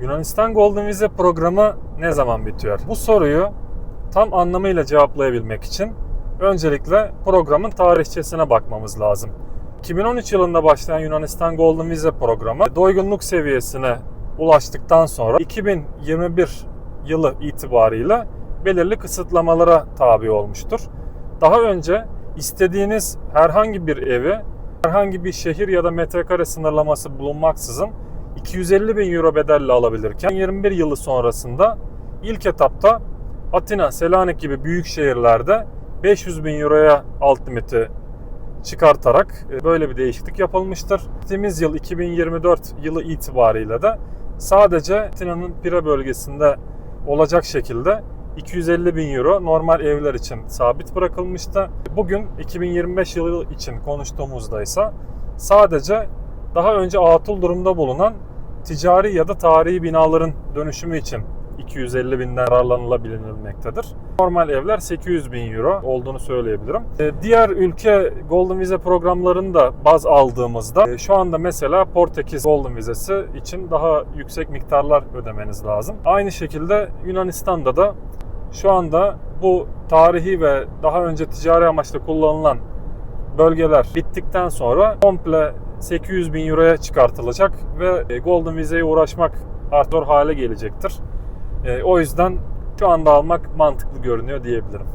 Yunanistan Golden Vize programı ne zaman bitiyor? Bu soruyu tam anlamıyla cevaplayabilmek için öncelikle programın tarihçesine bakmamız lazım. 2013 yılında başlayan Yunanistan Golden Vize programı doygunluk seviyesine ulaştıktan sonra 2021 yılı itibarıyla belirli kısıtlamalara tabi olmuştur. Daha önce istediğiniz herhangi bir evi herhangi bir şehir ya da metrekare sınırlaması bulunmaksızın 250 bin euro bedelle alabilirken 21 yılı sonrasında ilk etapta Atina, Selanik gibi büyük şehirlerde 500 bin euroya alt limiti çıkartarak e, böyle bir değişiklik yapılmıştır. Geçtiğimiz yıl 2024 yılı itibariyle de sadece Atina'nın Pire bölgesinde olacak şekilde 250 bin euro normal evler için sabit bırakılmıştı. Bugün 2025 yılı için konuştuğumuzda ise sadece daha önce atıl durumda bulunan ticari ya da tarihi binaların dönüşümü için 250 binden yararlanılabilinmektedir. Normal evler 800 bin euro olduğunu söyleyebilirim. Ee, Diğer ülke Golden Vize programlarını da baz aldığımızda e, şu anda mesela Portekiz Golden Vizesi için daha yüksek miktarlar ödemeniz lazım. Aynı şekilde Yunanistan'da da şu anda bu tarihi ve daha önce ticari amaçla kullanılan bölgeler bittikten sonra komple 800 bin euroya çıkartılacak ve e, Golden Vize'ye uğraşmak artık zor hale gelecektir. E, O yüzden şu anda almak mantıklı görünüyor diyebilirim.